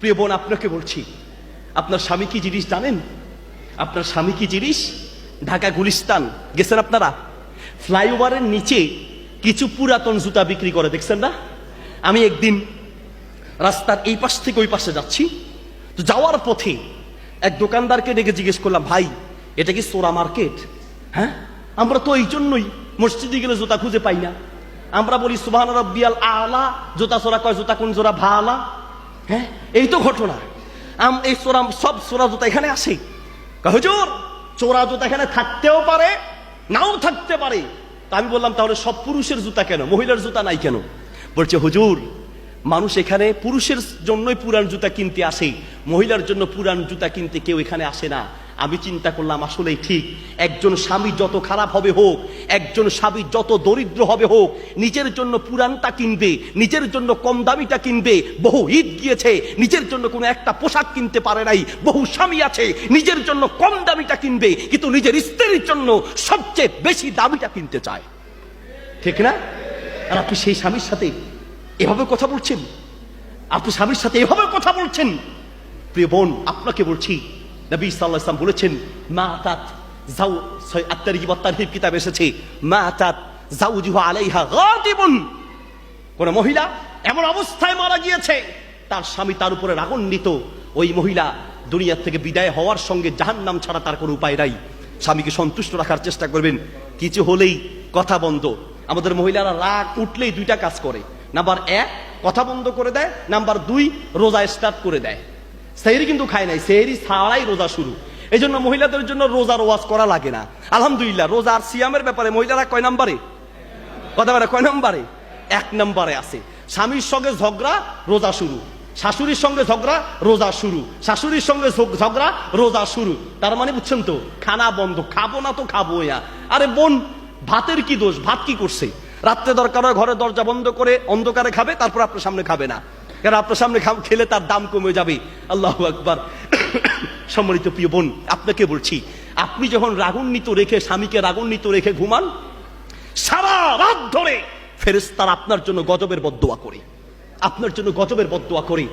প্রিয় বোন, আপনাকে বলছি, আপনার স্বামী কি জিনিস জানেন? আপনার স্বামী কি জিনিস? ঢাকা গুলিস্তান, গেছেন আপনারা? ফ্লাইওভারের নিচে কিছু পুরাতন জুতা বিক্রি করে, দেখছেন না? আমি একদিন রাস্তার এই পাশ থেকে ওই পাশে যাচ্ছি, তো যাওয়ার পথে এক দোকানদারকে ডেকে জিজ্ঞেস করলাম, ভাই, এটা কি সোরা মার্কেট? হ্যাঁ আমরা তো এই জন্যই মসজিদে গেলে জুতা খুঁজে পাই না। আমরা বলি সুবাহ রব্বিয়াল আলা, জুতা সোরা কয়, জুতা কোন জোড়া ভালা? হ্যাঁ? এই তো ঘটনা। আম, এই সোরা সব সোরা জুতা এখানে আসে হুজুর, চোরা জুতা এখানে থাকতেও পারে, নাও থাকতে পারে। তা আমি বললাম, তাহলে সব পুরুষের জুতা কেন? মহিলার জুতা নাই কেন? বলছে, হুজুর, মানুষ এখানে পুরুষের জন্যই পুরান জুতা কিনতে আসে। মহিলার জন্য পুরান জুতা কিনতে কেউ এখানে আসে না। আমি চিন্তা করলাম, আসলেই ঠিক। একজন স্বামী যত খারাপ হবে হোক, একজন স্বামী যত দরিদ্র হবে হোক, নিজের জন্য পুরানটা কিনবে, নিজের জন্য কম দামিটা কিনবে, বহু ঈদ গিয়েছে, নিজের জন্য কোনো একটা পোশাক কিনতে পারে নাই, বহু স্বামী আছে, নিজের জন্য কম দামিটা কিনবে, কিন্তু নিজের স্ত্রীর জন্য সবচেয়ে বেশি দামিটা কিনতে চায়। ঠিক না? আর আপনি সেই স্বামীর সাথে এভাবে কথা বলছেন? আপনি স্বামীর সাথে এভাবে কথা বলছেন? প্রিয় বোন, আপনাকে বলছি নবী সাল্লাহ বলেছেন, মা তাত যাও আত্মার তারহিব কিতাব এসেছে, মা তাত যাও জুহা আলাইহা গাদিবুন। কোন মহিলা এমন অবস্থায় মারা গিয়েছে, তার স্বামী তার উপরে রাগান্বিত। ওই মহিলা দুনিয়ার থেকে বিদায় হওয়ার সঙ্গে জাহান্নাম ছাড়া তার কোনো উপায় নাই। স্বামীকে সন্তুষ্ট রাখার চেষ্টা করবেন। কিছু হলেই কথা বন্ধ। আমাদের মহিলারা রাগ উঠলেই দুইটা কাজ করে। নাম্বার এক, কথা বন্ধ করে দেয়। নাম্বার দুই, রোজা স্টার্ট করে দেয়। সেহরি কিন্তু খায় নাই। সেহরি ছাড়াই রোজা শুরু। এই জন্য মহিলাদের জন্য রোজার ওয়াজ করা লাগে না। আলহামদুলিল্লাহ, রোজা আর সিয়ামের ব্যাপারে মহিলারা কয় নাম্বারে? কথা বলে, কয় নাম্বারে? এক নম্বরে আছে। স্বামীর সঙ্গে ঝগড়া, রোজা শুরু। শাশুড়ির সঙ্গে ঝগড়া, রোজা শুরু। শাশুড়ির সঙ্গে ঝগ- ঝগড়া, রোজা শুরু। তার মানে বুঝছেন তো, খানা বন্ধ। খাব না তো খাব ইয়া। আরে বোন, ভাতের কি দোষ? ভাত কি করছে? রাত্রে দরকার হয় ঘরে দরজা বন্ধ করে অন্ধকারে খাবে, তারপর আপনার সামনে খাবে না। কারণ আপনার সামনে খাম- খেলে তার দাম কমে যাবে? আল্লাহ আকবার। সম্মানিত প্রিয় বোন, আপনাকে বলছি, আপনি যখন রাগান্বিত রেখে, স্বামীকে রাগান্বিত রেখে ঘুমান, সারা রাত ধরে ফেরেস্তার আপনার জন্য গজবের বদোয়া করে। আপনার জন্য গজবের বদোয়া করে।